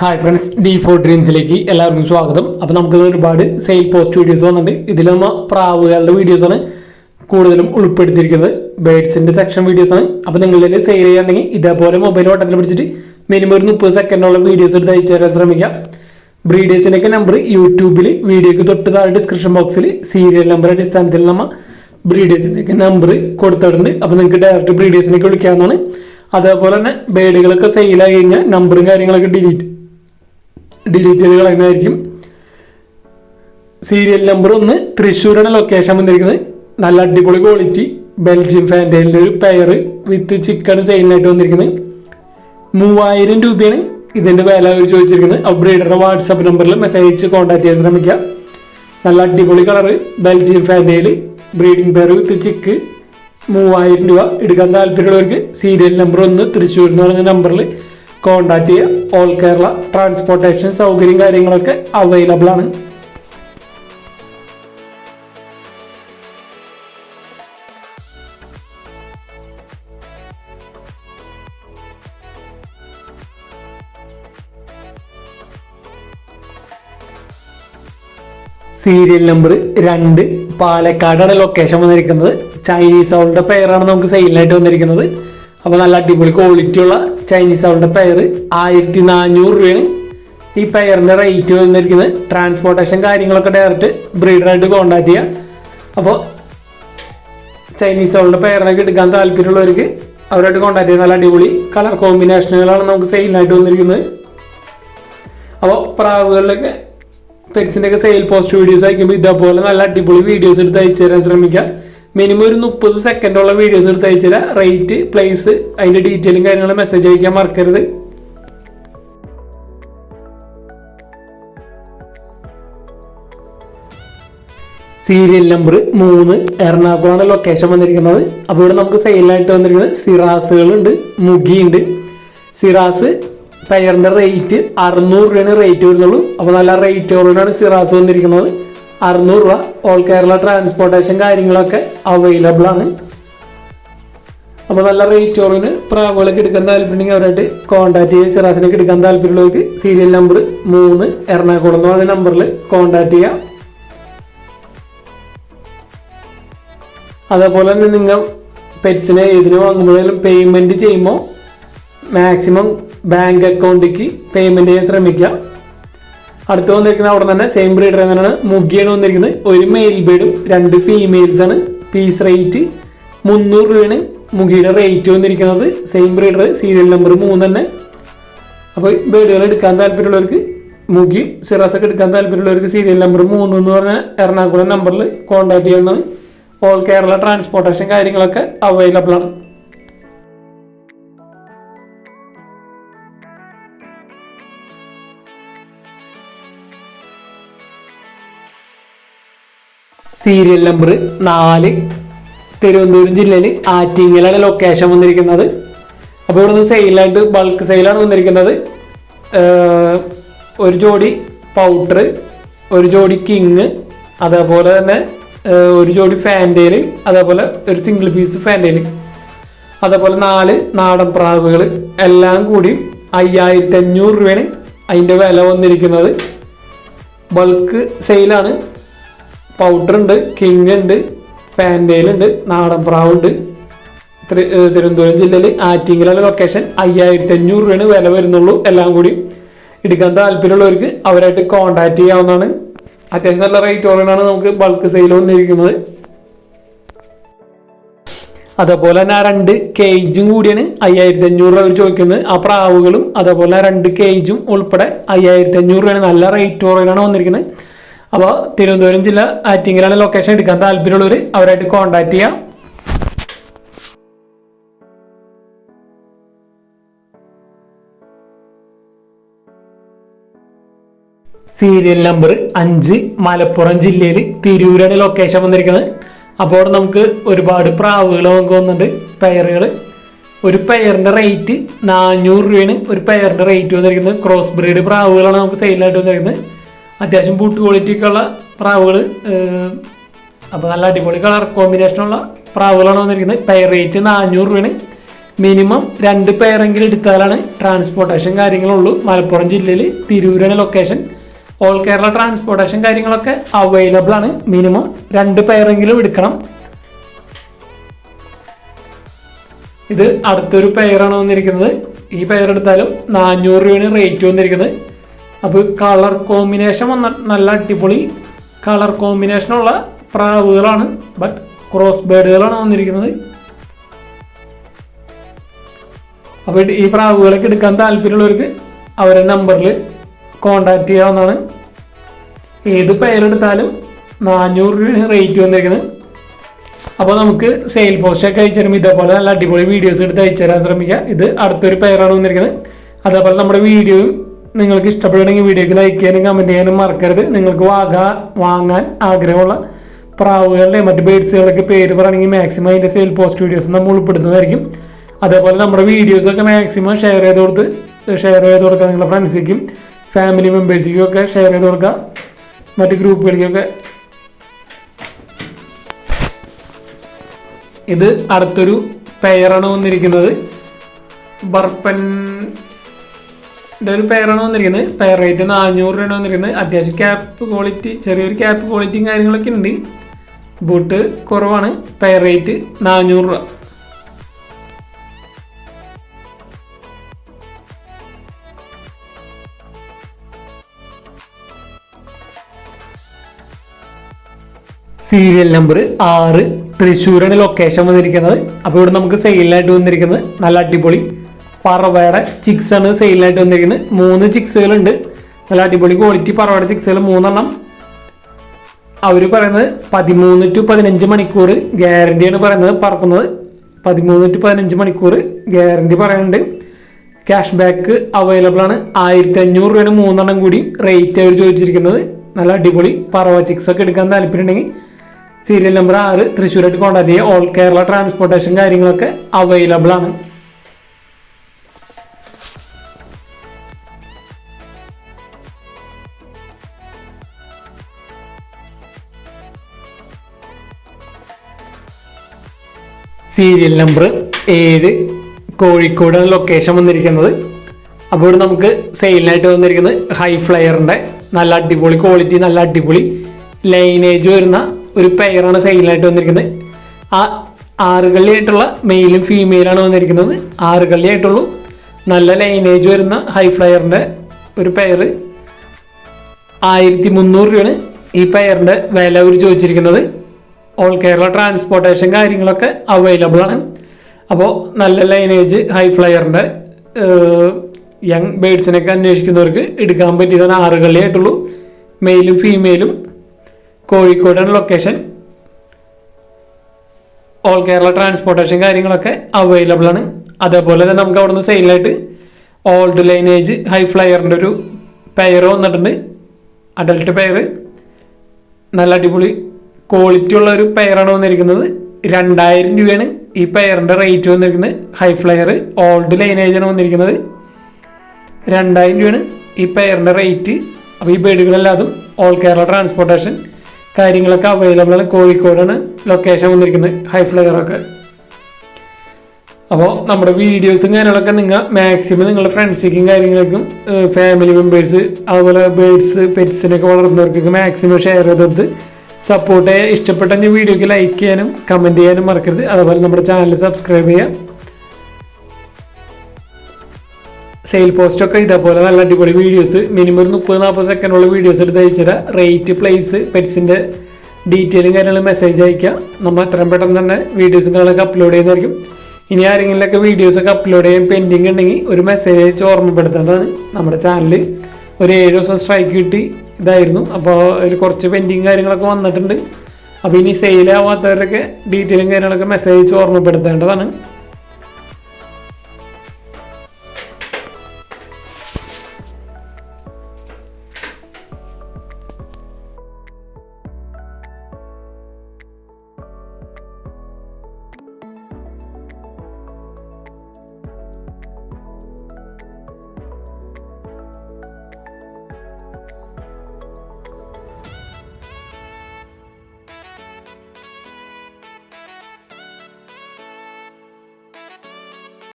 Hi friends D four ഡ്രീംസിലേക്ക് എല്ലാവർക്കും സ്വാഗതം. അപ്പോൾ നമുക്ക് ഒരുപാട് സെയിൽ പോസ്റ്റ് വീഡിയോസ് വന്നിട്ടുണ്ട്. ഇതിൽ നമ്മ പ്രാവുകളുടെ വീഡിയോസാണ് കൂടുതലും ഉൾപ്പെടുത്തിയിരിക്കുന്നത്. ബേഡ്സിന്റെ സെക്ഷൻ വീഡിയോസാണ് അപ്പോൾ നിങ്ങളിൽ സെയിൽ ചെയ്യാണെങ്കിൽ ഇതേപോലെ മൊബൈൽ വട്ടത്തിൽ പിടിച്ചിട്ട് മിനിമം ഒരു മുപ്പത് സെക്കൻഡോളം വീഡിയോസ് എടുത്ത് അയച്ചു തരാൻ ശ്രമിക്കാം. ബ്രീഡേഴ്സിന്റെയൊക്കെ നമ്പർ യൂട്യൂബിൽ വീഡിയോക്ക് തൊട്ട് താഴെ ഡിസ്ക്രിപ്ഷൻ ബോക്സിൽ സീരിയൽ നമ്പർ അടിസ്ഥാനത്തിൽ നമ്മ ബ്രീഡേഴ്സിന്റെയൊക്കെ നമ്പർ കൊടുത്തിട്ടുണ്ട്. അപ്പോൾ നിങ്ങൾക്ക് ഡയറക്റ്റ് ബ്രീഡേഴ്സിനൊക്കെ വിളിക്കാവുന്നതാണ്. അതേപോലെ തന്നെ ബേഡുകളൊക്കെ സെയിലായി കഴിഞ്ഞാൽ നമ്പറും കാര്യങ്ങളൊക്കെ ഡിലീറ്റ് ഡിലീറ്റ് ചെയ്ത് കളയുന്നതായിരിക്കും. സീരിയൽ നമ്പർ ഒന്ന് തൃശ്ശൂരാണ് ലൊക്കേഷൻ വന്നിരിക്കുന്നത്. നല്ല അടിപൊളി ക്വാളിറ്റി ബെൽജിയം ഫാന്റൈലിന്റെ ഒരു പെയർ വിത്ത് ചിക്കൻ സെയിലിനായിട്ട് വന്നിരിക്കുന്നത്. മൂവായിരം രൂപയാണ് ഇതിന്റെ വില അവർ ചോദിച്ചിരിക്കുന്നത്. അപ്പോൾ ബ്രീഡറുടെ വാട്സപ്പ് നമ്പറിൽ മെസ്സേജ് അയച്ച് കോൺടാക്ട് ചെയ്യാൻ ശ്രമിക്കുക. നല്ല അടിപൊളി colour Belgium fantail breeding pair with chick മൂവായിരം രൂപ എടുക്കാൻ താല്പര്യമുള്ളവർക്ക് സീരിയൽ നമ്പർ ഒന്ന് തൃശ്ശൂർ എന്ന് പറയുന്ന നമ്പറിൽ കോൺടാക്ട് ചെയ്യുക. ഓൾ കേരള ട്രാൻസ്പോർട്ടേഷൻ സൗകര്യം കാര്യങ്ങളൊക്കെ അവൈലബിൾ ആണ്. സീരിയൽ നമ്പർ രണ്ട് പാലക്കാടാണ് ലൊക്കേഷൻ വന്നിരിക്കുന്നത്. ചൈനീസ് അവളുടെ പെയറാണ് നമുക്ക് സെയിലിനായിട്ട് വന്നിരിക്കുന്നത്. അപ്പോൾ നല്ല അടിപൊളി ക്വാളിറ്റി ഉള്ള ചൈനീസ് അവളുടെ പെയർ ആയിരത്തി നാനൂറ് രൂപയാണ്. ഈ പെയറിന്റെ റേറ്റ് വന്നിരിക്കുന്നത്. ട്രാൻസ്പോർട്ടേഷൻ കാര്യങ്ങളൊക്കെ ഡയറക്റ്റ് ബ്രീഡറായിട്ട് കോൺടാക്ട് ചെയ്യുക അപ്പോൾ ചൈനീസ് അവളുടെ പെയറിനൊക്കെ എടുക്കാൻ താല്പര്യമുള്ളവർക്ക് അവരായിട്ട് കോൺടാക്ട് ചെയ്യുന്ന നല്ല അടിപൊളി കളർ കോമ്പിനേഷനുകളാണ് നമുക്ക് സെയിലിനായിട്ട് വന്നിരിക്കുന്നത്. അപ്പോൾ പ്രാവുകളിലൊക്കെ പെറ്റ്സിന്റെയൊക്കെ സെയിൽ പോസ്റ്റ് വീഡിയോസ് അയക്കുമ്പോൾ ഇതേപോലെ നല്ല അടിപൊളി വീഡിയോസ് എടുത്ത് അയച്ചു തരാൻ ശ്രമിക്കുക മിനിമം ഒരു മുപ്പത് സെക്കൻഡുള്ള വീഡിയോസ് എടുത്ത് അയച്ചു തരാം റേറ്റ് പ്ലേസ് അതിന്റെ ഡീറ്റെയിലും കാര്യങ്ങളും മെസ്സേജ് അയക്കാൻ മറക്കരുത്. സീരിയൽ നമ്പർ മൂന്ന് എറണാകുളമാണ് ലൊക്കേഷൻ വന്നിരിക്കുന്നത്. അപ്പോൾ ഇവിടെ നമുക്ക് സെയിലായിട്ട് വന്നിരിക്കുന്നത് സിറാസുകളുണ്ട് മുഗിയുണ്ട് സിറാസ് പെയറിന്റെ റേറ്റ് അറുന്നൂറ് രൂപയാണ് റേറ്റ് വരുന്നുള്ളൂ. അപ്പോൾ നല്ല റേറ്റ് റേറ്റോടാണ് സിറാസ് വന്നിരിക്കുന്നത്. അറുന്നൂറ് രൂപ. ഓൾ കേരള ട്രാൻസ്പോർട്ടേഷൻ കാര്യങ്ങളൊക്കെ അവൈലബിൾ ആണ്. അപ്പോൾ നല്ല റേറ്റ് റേറ്റോറിന് പ്രാവുകളൊക്കെ എടുക്കാൻ താല്പര്യമുണ്ടെങ്കിൽ അവരായിട്ട് കോൺടാക്ട് ചെയ്യുക സിറാസിനൊക്കെ എടുക്കാൻ താല്പര്യമുള്ളവർക്ക് സീരിയൽ നമ്പർ മൂന്ന് എറണാകുളം എന്ന് പറഞ്ഞ നമ്പറിൽ കോൺടാക്ട് ചെയ്യാം. അതേപോലെ തന്നെ നിങ്ങൾ പെറ്റ്സിനെ ഏതിന് വാങ്ങുമ്പോഴേലും പേയ്മെന്റ് ചെയ്യുമ്പോൾ മാക്സിമം ബാങ്ക് അക്കൗണ്ടിലേക്ക് പേയ്മെന്റ് ചെയ്യാൻ ശ്രമിക്കുക. അടുത്ത് വന്നിരിക്കുന്നത് അവിടെ തന്നെ സെയിം ബ്രീഡർ തന്നെയാണ്. മുഗിയാണ് വന്നിരിക്കുന്നത്. ഒരു മെയിൽ ബേഡും രണ്ട് ഫീമെയിൽസ് ആണ്. പീസ് റേറ്റ് മുന്നൂറ് രൂപയാണ്. മുഗിയുടെ റേറ്റ് വന്നിരിക്കുന്നത്. സെയിം ബ്രീഡർ സീരിയൽ നമ്പർ മൂന്ന് തന്നെ. അപ്പോൾ ബേഡുകൾ എടുക്കാൻ താല്പര്യമുള്ളവർക്ക് മുഗിയും സിറാസൊക്കെ എടുക്കാൻ താല്പര്യമുള്ളവർക്ക് സീരിയൽ നമ്പർ മൂന്ന് എന്ന് പറഞ്ഞ എറണാകുളം നമ്പറിൽ കോൺടാക്ട് ചെയ്യുന്നതാണ്. ഓൾ കേരള ട്രാൻസ്പോർട്ടേഷൻ കാര്യങ്ങളൊക്കെ അവൈലബിൾ ആണ്. സീരിയൽ നമ്പർ നാല്. തിരുവനന്തപുരം ജില്ലയിൽ ആറ്റിങ്ങലാണ് ലൊക്കേഷൻ വന്നിരിക്കുന്നത്. അപ്പോൾ ഇവിടുന്ന് സെയിലായിട്ട് ബൾക്ക് സെയിലാണ് വന്നിരിക്കുന്നത്. ഒരു ജോഡി പൗഡർ ഒരു ജോഡി കിങ് അതേപോലെ തന്നെ ഒരു ജോഡി ഫാന്റേൽ അതേപോലെ ഒരു സിംഗിൾ പീസ് ഫാന്റേൽ അതേപോലെ നാല് നാടൻ പ്രാവുകൾ എല്ലാം കൂടി അയ്യായിരത്തി അഞ്ഞൂറ് രൂപയാണ് അതിന്റെ വില വന്നിരിക്കുന്നത്. ബൾക്ക് സെയിലാണ് പൗഡർ ഉണ്ട് കിങ് ഉണ്ട് ഫാൻഡേൽ ഉണ്ട് നാടൻ പ്രാവുണ്ട് തിരുവനന്തപുരം ജില്ലയിൽ ആറ്റിങ്ങലാണ് ലൊക്കേഷൻ അയ്യായിരത്തി അഞ്ഞൂറ് രൂപയാണ് വില വരുന്നുള്ളൂ. എല്ലാം കൂടി എടുക്കാൻ താല്പര്യമുള്ളവർക്ക് അവരായിട്ട് കോൺടാക്ട് ചെയ്യാവുന്നതാണ്. അത്യാവശ്യം നല്ല റേറ്റ് ഓറിനാണ് നമുക്ക് ബൾക്ക് സെയിൽ വന്നിരിക്കുന്നത്. അതേപോലെ തന്നെ ആ രണ്ട് കേജും കൂടിയാണ് അയ്യായിരത്തി അഞ്ഞൂറ് രൂപ അവർ ചോദിക്കുന്നത്. ആ പ്രാവുകളും അതേപോലെ രണ്ട് കേജും ഉൾപ്പെടെ അയ്യായിരത്തി അഞ്ഞൂറ് രൂപയാണ് നല്ല റേറ്റ് ഓറിനാണ് വന്നിരിക്കുന്നത്. അപ്പോൾ തിരുവനന്തപുരം ജില്ല ആറ്റിങ്ങലാണ് ലൊക്കേഷൻ എടുക്കാൻ താല്പര്യമുള്ളവർ അവരായിട്ട് കോൺടാക്ട് ചെയ്യാം. സീരിയൽ നമ്പർ അഞ്ച് മലപ്പുറം ജില്ലയിൽ തിരൂരാണ് ലൊക്കേഷൻ വന്നിരിക്കുന്നത്. അപ്പോൾ അവിടെ നമുക്ക് ഒരുപാട് പ്രാവുകൾ വന്നിട്ടുണ്ട്. പെയറുകൾ ഒരു പെയറിന്റെ റേറ്റ് നാനൂറ് രൂപയാണ് ഒരു പെയറിന്റെ റേറ്റ് വന്നിരിക്കുന്നത്. ക്രോസ് ബ്രീഡ് പ്രാവുകളാണ് നമുക്ക് സെയിലായിട്ട് വന്നിരിക്കുന്നത്. അത്യാവശ്യം ബൂട്ട് ക്വാളിറ്റി ഒക്കെ ഉള്ള പ്രാവുകൾ അപ്പോൾ നല്ല അടിപൊളി കളർ കോമ്പിനേഷനുള്ള പ്രാവുകളാണ് വന്നിരിക്കുന്നത്. പെയർ റേറ്റ് നാനൂറ് രൂപയാണ്. മിനിമം രണ്ട് പേരെങ്കിലും എടുത്താലാണ് ട്രാൻസ്പോർട്ടേഷൻ കാര്യങ്ങളുള്ളൂ. മലപ്പുറം ജില്ലയിൽ തിരൂരാണ് ലൊക്കേഷൻ ഓൾ കേരള ട്രാൻസ്പോർട്ടേഷൻ കാര്യങ്ങളൊക്കെ അവൈലബിൾ ആണ്. മിനിമം രണ്ട് പേരെങ്കിലും എടുക്കണം. ഇത് അടുത്തൊരു പെയറാണ് വന്നിരിക്കുന്നത്. ഈ പെയർ എടുത്താലും നാനൂറ് രൂപയാണ് റേറ്റ് വന്നിരിക്കുന്നത്. അപ്പോൾ കളർ കോമ്പിനേഷൻ വന്ന നല്ല അടിപൊളി കളർ കോമ്പിനേഷനുള്ള പ്രാവുകളാണ്. ബട്ട് ക്രോസ് ബേഡുകളാണ് വന്നിരിക്കുന്നത് അപ്പോൾ ഈ പ്രാവുകളൊക്കെ എടുക്കാൻ താല്പര്യമുള്ളവർക്ക് അവരുടെ നമ്പറിൽ കോണ്ടാക്ട് ചെയ്യാവുന്നതാണ്. ഏത് പേരെടുത്താലും നാനൂറ് രൂപയാണ് റേറ്റ് വന്നിരിക്കുന്നത് അപ്പോൾ നമുക്ക് സെയിൽ പോസ്റ്റൊക്കെ അയച്ചു തരുമ്പോൾ ഇതേപോലെ നല്ല അടിപൊളി വീഡിയോസ് എടുത്ത് അയച്ചു തരാൻ ശ്രമിക്കുക ഇത് അടുത്തൊരു പേരാണ് വന്നിരിക്കുന്നത്. അതേപോലെ നമ്മുടെ വീഡിയോയും നിങ്ങൾക്ക് ഇഷ്ടപ്പെടുകയാണെങ്കിൽ വീഡിയോക്ക് ലൈക്ക് ചെയ്യാനും കമന്റ് ചെയ്യാനും മറക്കരുത്. നിങ്ങൾക്ക് വാങ്ങാൻ വാങ്ങാൻ ആഗ്രഹമുള്ള പ്രാവുകളുടെ മറ്റ് ബേഡ്സുകളൊക്കെ പേര് പറയുകയാണെങ്കിൽ മാക്സിമം അതിന്റെ സെയിൽ പോസ്റ്റ് വീഡിയോസ് നമ്മൾ ഉൾപ്പെടുന്നതായിരിക്കും അതേപോലെ നമ്മുടെ വീഡിയോസൊക്കെ മാക്സിമം ഷെയർ ചെയ്ത് കൊടുത്ത് ഷെയർ ചെയ്ത് കൊടുക്കുക നിങ്ങളുടെ ഫ്രണ്ട്സിലേക്കും ഫാമിലി മെമ്പേഴ്സിനും ഒക്കെ ഷെയർ ചെയ്ത് കൊടുക്കുക മറ്റ് ഗ്രൂപ്പുകളിലേക്കൊക്കെ ഇത് അടുത്തൊരു പെയറാണ് വന്നിരിക്കുന്നത്. ബർപ്പൻ ഒരു പെയറാണ് വന്നിരിക്കുന്നത്. പെയർ റേറ്റ് നാനൂറ് രൂപയാണ് വന്നിരിക്കുന്നത്. അത്യാവശ്യം ക്യാപ്പ് ക്വാളിറ്റി ചെറിയൊരു ക്യാപ്പ് ക്വാളിറ്റിയും കാര്യങ്ങളൊക്കെ ഉണ്ട്. ബൂട്ട് കുറവാണ്. പെയർ റേറ്റ് നാനൂറ് രൂപ. സീരിയൽ നമ്പർ ആറ്. തൃശ്ശൂരാണ് ലൊക്കേഷൻ വന്നിരിക്കുന്നത്. അപ്പോൾ ഇവിടെ നമുക്ക് സെയിലായിട്ട് വന്നിരിക്കുന്നത്. നല്ല അടിപൊളി പറവയുടെ ചിക്സ് ആണ് സെയിലായിട്ട് വന്നിരിക്കുന്നത്. മൂന്ന് ചിക്സുകളുണ്ട് നല്ല അടിപൊളി ക്വാളിറ്റി പറവയുടെ ചിക്സുകൾ മൂന്നെണ്ണം. അവർ പറയുന്നത് പതിമൂന്ന് ടു പതിനഞ്ച് മണിക്കൂർ ഗ്യാരണ്ടിയാണ് പറയുന്നത് പറക്കുന്നത്. പതിമൂന്ന് ടു പതിനഞ്ച് മണിക്കൂർ ഗ്യാരണ്ടി പറയുന്നുണ്ട്. ക്യാഷ് ബാക്ക് അവൈലബിൾ ആണ്. ആയിരത്തി അഞ്ഞൂറ് രൂപയാണ് മൂന്നെണ്ണം കൂടി റേറ്റ് അവർ ചോദിച്ചിരിക്കുന്നത്. നല്ല അടിപൊളി പറവ ചിക്സ് ഒക്കെ എടുക്കാൻ താല്പര്യമുണ്ടെങ്കിൽ സീരിയൽ നമ്പർ ആറ് തൃശ്ശൂരായിട്ട് കോൺടാക്ട് ചെയ്യുക. ഓൾ കേരള ട്രാൻസ്പോർട്ടേഷൻ കാര്യങ്ങളൊക്കെ അവൈലബിൾ ആണ്. സീരിയൽ നമ്പർ ഏഴ് കോഴിക്കോടാണ് ലൊക്കേഷൻ വന്നിരിക്കുന്നത്. അപ്പോൾ ഇവിടെ നമുക്ക് സെയിലിനായിട്ട് വന്നിരിക്കുന്നത് ഹൈ ഫ്ലയറിന്റെ നല്ല അടിപൊളി ക്വാളിറ്റി നല്ല അടിപൊളി ലൈനേജ് വരുന്ന ഒരു പെയറാണ് സെയിലിനായിട്ട് വന്നിരിക്കുന്നത്. ആ ആറുകളിയായിട്ടുള്ള മെയിലും ഫീമെയിലാണ് വന്നിരിക്കുന്നത്. ആറുകളിയായിട്ടുള്ളൂ നല്ല ലൈനേജ് വരുന്ന ഹൈ ഫ്ലയറിന്റെ ഒരു പെയർ ആയിരത്തി മുന്നൂറ് രൂപയാണ് ഈ പെയറിന്റെ വില അവർ ചോദിച്ചിരിക്കുന്നത്. ഓൾ കേരള ട്രാൻസ്പോർട്ടേഷൻ കാര്യങ്ങളൊക്കെ അവൈലബിൾ ആണ്. അപ്പോൾ നല്ല ലൈനേജ് ഹൈ ഫ്ലയറിന്റെ യങ് ബേഡ്സിനൊക്കെ അന്വേഷിക്കുന്നവർക്ക് എടുക്കാൻ പറ്റിയതാണ് ആറ് ആറുകളിയായിട്ടുള്ളൂ മെയിലും ഫീമെയിലും കോഴിക്കോടാണ് ലൊക്കേഷൻ ഓൾ കേരള ട്രാൻസ്പോർട്ടേഷൻ കാര്യങ്ങളൊക്കെ അവൈലബിൾ ആണ്. അതേപോലെ തന്നെ നമുക്ക് അവിടുന്ന് സെയിലായിട്ട് ഓൾഡ് ലൈനേജ് ഹൈ ഫ്ലയറിന്റെ ഒരു പെയർ വന്നിട്ടുണ്ട്. അഡൽട്ട് പെയർ നല്ല അടിപൊളി ക്വാളിറ്റി ഉള്ള ഒരു പെയറാണ് വന്നിരിക്കുന്നത്. രണ്ടായിരം രൂപയാണ് ഈ പെയറിന്റെ റേറ്റ് വന്നിരിക്കുന്നത്. ഹൈ ഫ്ലയർ ഓൾഡ് ലൈനേജാണ് വന്നിരിക്കുന്നത്. രണ്ടായിരം രൂപയാണ് ഈ പെയറിന്റെ റേറ്റ് അപ്പോൾ ഈ ബേഡുകളെല്ലാതും ഓൾ കേരള ട്രാൻസ്പോർട്ടേഷൻ കാര്യങ്ങളൊക്കെ അവൈലബിൾ ആണ്. കോഴിക്കോടാണ് ലൊക്കേഷൻ വന്നിരിക്കുന്നത്. ഹൈ ഫ്ലയറൊക്കെ അപ്പോൾ നമ്മുടെ വീഡിയോസും കാര്യങ്ങളൊക്കെ നിങ്ങൾ മാക്സിമം നിങ്ങളുടെ ഫ്രണ്ട്സിലേക്കും കാര്യങ്ങൾക്കും ഫാമിലി മെമ്പേഴ്സ് അതുപോലെ ബേഡ്സ് പെറ്റ്സിനൊക്കെ വളർന്നവർക്കൊക്കെ മാക്സിമം ഷെയർ ചെയ്തത് സപ്പോർട്ട് ഇഷ്ടപ്പെട്ട വീഡിയോക്ക് ലൈക്ക് ചെയ്യാനും കമന്റ് ചെയ്യാനും മറക്കരുത്. അതുപോലെ നമ്മുടെ ചാനൽ സബ്സ്ക്രൈബ് ചെയ്യുക. സെയിൽ പോസ്റ്റൊക്കെ ഇതേപോലെ നല്ല അടിപൊളി വീഡിയോസ് മിനിമം ഒരു മുപ്പത് നാൽപ്പത് സെക്കൻഡുള്ള വീഡിയോസ് എടുത്ത് അയച്ചുതരാം. റേറ്റ് പ്ലേസ് പെറ്റ്സിന്റെ ഡീറ്റെയിലും കാര്യങ്ങളും മെസ്സേജ് അയക്കുക നമ്മൾ എത്രയും പെട്ടെന്ന് തന്നെ വീഡിയോസും കാര്യങ്ങളൊക്കെ അപ്ലോഡ് ചെയ്യുന്നതായിരിക്കും. ഇനി ആരെങ്കിലുമൊക്കെ വീഡിയോസൊക്കെ അപ്ലോഡ് ചെയ്യാൻ പെൻഡിങ് ഉണ്ടെങ്കിൽ ഒരു മെസ്സേജ് അയച്ച് ഓർമ്മപ്പെടുത്തേണ്ടതാണ്. നമ്മുടെ ചാനൽ ഒരു ഏഴ് ദിവസം സ്ട്രൈക്ക് കിട്ടി. ഇതായിരുന്നു. അപ്പോൾ അതിൽ കുറച്ച് പെൻഡിങ് കാര്യങ്ങളൊക്കെ വന്നിട്ടുണ്ട്. അപ്പോൾ ഇനി സെയിലാവാത്തവരൊക്കെ ഡീറ്റെയിലും കാര്യങ്ങളൊക്കെ മെസ്സേജ് ഓർമ്മപ്പെടുത്തേണ്ടതാണ്.